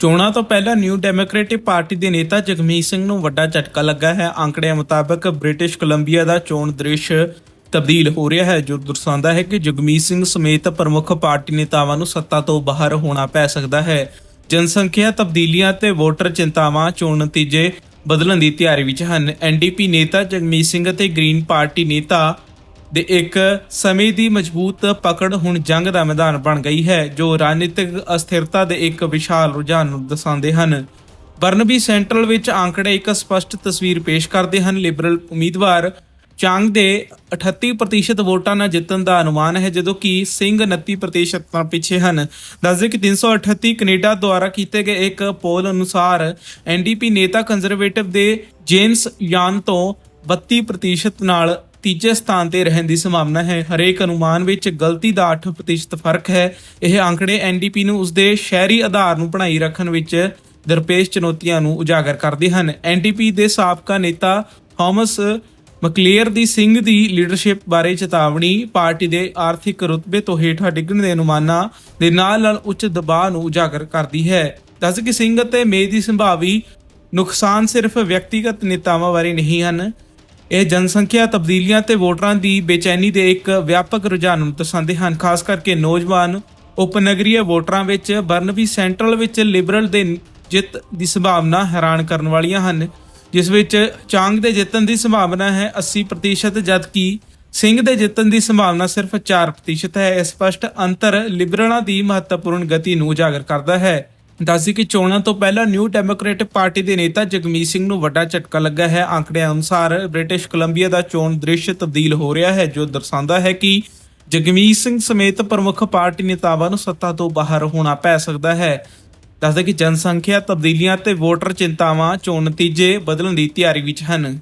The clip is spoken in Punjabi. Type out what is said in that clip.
ਚੋਣਾਂ ਤੋਂ ਪਹਿਲਾਂ ਨਿਊ ਡੈਮੋਕ੍ਰੈਟਿਕ ਪਾਰਟੀ ਦੇ ਨੇਤਾ ਜਗਮੀਤ ਸਿੰਘ ਨੂੰ ਵੱਡਾ ਝਟਕਾ ਲੱਗਾ ਹੈ। ਅੰਕੜਿਆਂ ਮੁਤਾਬਕ ਬ੍ਰਿਟਿਸ਼ ਕੋਲੰਬੀਆ ਦਾ ਚੋਣ ਦ੍ਰਿਸ਼ ਤਬਦੀਲ ਹੋ ਰਿਹਾ ਹੈ। ਜੋ ਦਰਸਾਉਂਦਾ ਹੈ ਕਿ ਜਗਮੀਤ ਸਿੰਘ ਸਮੇਤ ਪ੍ਰਮੁੱਖ ਪਾਰਟੀ ਨੇਤਾਵਾਂ ਨੂੰ ਸੱਤਾ ਤੋਂ ਬਾਹਰ ਹੋਣਾ ਪੈ ਸਕਦਾ ਹੈ। ਜਨਸੰਖਿਆ ਤਬਦੀਲੀਆਂ ਤੇ ਵੋਟਰ ਚਿੰਤਾਵਾਂ ਚੋਣ ਨਤੀਜੇ ਬਦਲਣ ਦੀ ਤਿਆਰੀ ਵਿੱਚ ਹਨ। ਐਨਡੀਪੀ ਨੇਤਾ ਜਗਮੀਤ ਸਿੰਘ ਅਤੇ ਗ੍ਰੀਨ ਪਾਰਟੀ ਨੇਤਾ ਦੇ ਇੱਕ ਸਮੇਂ ਦੀ ਮਜ਼ਬੂਤ ਪਕੜ ਹੁਣ ਜੰਗ ਦਾ ਮੈਦਾਨ ਬਣ ਗਈ ਹੈ, ਜੋ ਰਾਜਨੀਤਿਕ ਅਸਥਿਰਤਾ ਦੇ ਇੱਕ ਵਿਸ਼ਾਲ ਰੁਝਾਨ ਨੂੰ ਦਰਸਾਉਂਦੇ ਹਨ। ਬਰਨਬੀ ਸੈਂਟਰਲ ਵਿੱਚ ਅੰਕੜੇ ਇੱਕ ਸਪਸ਼ਟ ਤਸਵੀਰ ਪੇਸ਼ ਕਰਦੇ ਹਨ। ਲਿਬਰਲ ਉਮੀਦਵਾਰ ਚਾਂਗ ਦੇ 38% ਵੋਟਾਂ ਨਾਲ ਜਿੱਤਣ ਦਾ ਅਨੁਮਾਨ ਹੈ, ਜਦੋਂ ਕਿ ਸਿੰਘ 29% ਨਾਲ ਪਿੱਛੇ ਹਨ। ਦੱਸਦੇ ਕਿ 338 ਕੈਨੇਡਾ ਦੁਆਰਾ ਕੀਤੇ ਗਏ ਇੱਕ ਪੋਲ ਅਨੁਸਾਰ ਐਨਡੀਪੀ ਨੇਤਾ ਕੰਜ਼ਰਵੇਟਿਵ ਦੇ ਜੇਮਸ ਯਾਨ ਤੋਂ 32% ਨਾਲ ਤੀਜੇ ਸਥਾਨ ਤੇ ਰਹਿਣ ਦੀ ਸੰਭਾਵਨਾ ਹੈ। ਹਰੇਕ ਅਨੁਮਾਨ ਵਿੱਚ ਗਲਤੀ ਦਾ 8% ਫ਼ਰਕ ਹੈ। ਇਹ ਅੰਕੜੇ ਐਨਡੀਪੀ ਨੂੰ ਉਸਦੇ ਸ਼ਹਿਰੀ ਆਧਾਰ ਨੂੰ ਬਣਾਈ ਰੱਖਣ ਵਿੱਚ ਦਰਪੇਸ਼ ਚੁਣੌਤੀਆਂ ਨੂੰ ਉਜਾਗਰ ਕਰਦੇ ਹਨ। ਐਨਡੀਪੀ ਦੇ ਸਾਬਕਾ ਨੇਤਾ ਥਾਮਸ ਮਕਲੀਅਰ ਦੀ ਸਿੰਘ ਦੀ ਲੀਡਰਸ਼ਿਪ ਬਾਰੇ ਚੇਤਾਵਨੀ, ਪਾਰਟੀ ਦੇ ਆਰਥਿਕ ਰੁਤਬੇ ਤੋਂ ਹੇਠਾਂ ਡਿੱਗਣ ਦੇ ਅਨੁਮਾਨਾਂ ਦੇ ਨਾਲ ਨਾਲ ਉੱਚ ਦਬਾਅ ਨੂੰ ਉਜਾਗਰ ਕਰਦੀ ਹੈ। ਦੱਸ ਕਿ ਸਿੰਘ ਅਤੇ ਮੇ ਦੀ ਸੰਭਾਵੀ ਨੁਕਸਾਨ ਸਿਰਫ ਵਿਅਕਤੀਗਤ ਨੇਤਾਵਾਂ ਬਾਰੇ ਨਹੀਂ ਹਨ। ਇਹ ਜਨਸੰਖਿਆ ਤਬਦੀਲੀਆਂ ਤੇ ਵੋਟਰਾਂ ਦੀ ਬੇਚੈਨੀ ਦੇ ਇੱਕ ਵਿਆਪਕ ਰੁਝਾਨ ਨੂੰ ਦਰਸਾਉਂਦੇ ਹਨ, ਖਾਸ ਕਰਕੇ ਨੌਜਵਾਨ ਉਪਨਗਰੀय ਵੋਟਰਾਂ ਵਿੱਚ ਬਰਨਬੀ ਸੈਂਟਰਲ ਵਿੱਚ ਲਿਬਰਲ ਦੇ ਜਿੱਤ ਦੀ ਸੰਭਾਵਨਾ ਹੈਰਾਨ ਕਰਨ ਵਾਲੀਆਂ ਹਨ। ਜਿਸ ਵਿੱਚ ਚਾਂਗ ਦੇ ਜਿੱਤਣ ਦੀ ਸੰਭਾਵਨਾ ਹੈ 80% ਜਦਕਿ ਸਿੰਘ ਦੇ ਜਿੱਤਣ ਦੀ ਸੰਭਾਵਨਾ ਸਿਰਫ 4% ਹੈ। ਇਹ ਸਪਸ਼ਟ ਅੰਤਰ ਲਿਬਰਲਾਂ ਦੀ ਮਹੱਤਵਪੂਰਨ ਗਤੀ ਨੂੰ ਉਜਾਗਰ ਕਰਦਾ ਹੈ। ਦੱਸਦੀ ਕਿ ਚੋਣਾਂ ਤੋਂ ਪਹਿਲਾਂ ਨਿਊ ਡੈਮੋਕ੍ਰੈਟਿਕ ਪਾਰਟੀ ਦੇ ਨੇਤਾ ਜਗਮੀਤ ਸਿੰਘ ਨੂੰ ਵੱਡਾ ਝਟਕਾ ਲੱਗਾ ਹੈ। ਅੰਕੜਿਆਂ ਅਨੁਸਾਰ ਬ੍ਰਿਟਿਸ਼ ਕੋਲੰਬੀਆ ਦਾ ਚੋਣ ਦ੍ਰਿਸ਼ ਤਬਦੀਲ ਹੋ ਰਿਹਾ ਹੈ, ਜੋ ਦਰਸਾਉਂਦਾ ਹੈ ਕਿ ਜਗਮੀਤ ਸਿੰਘ ਸਮੇਤ ਪ੍ਰਮੁੱਖ ਪਾਰਟੀ ਨੇਤਾਵਾਂ ਨੂੰ ਸੱਤਾ ਤੋਂ ਬਾਹਰ ਹੋਣਾ ਪੈ ਸਕਦਾ ਹੈ। ਦੱਸਦੇ ਕਿ ਜਨਸੰਖਿਆ ਤਬਦੀਲੀਆਂ ਤੇ ਵੋਟਰ ਚਿੰਤਾਵਾਂ ਚੋਣ ਨਤੀਜੇ ਬਦਲਣ ਦੀ ਤਿਆਰੀ ਵਿੱਚ ਹਨ।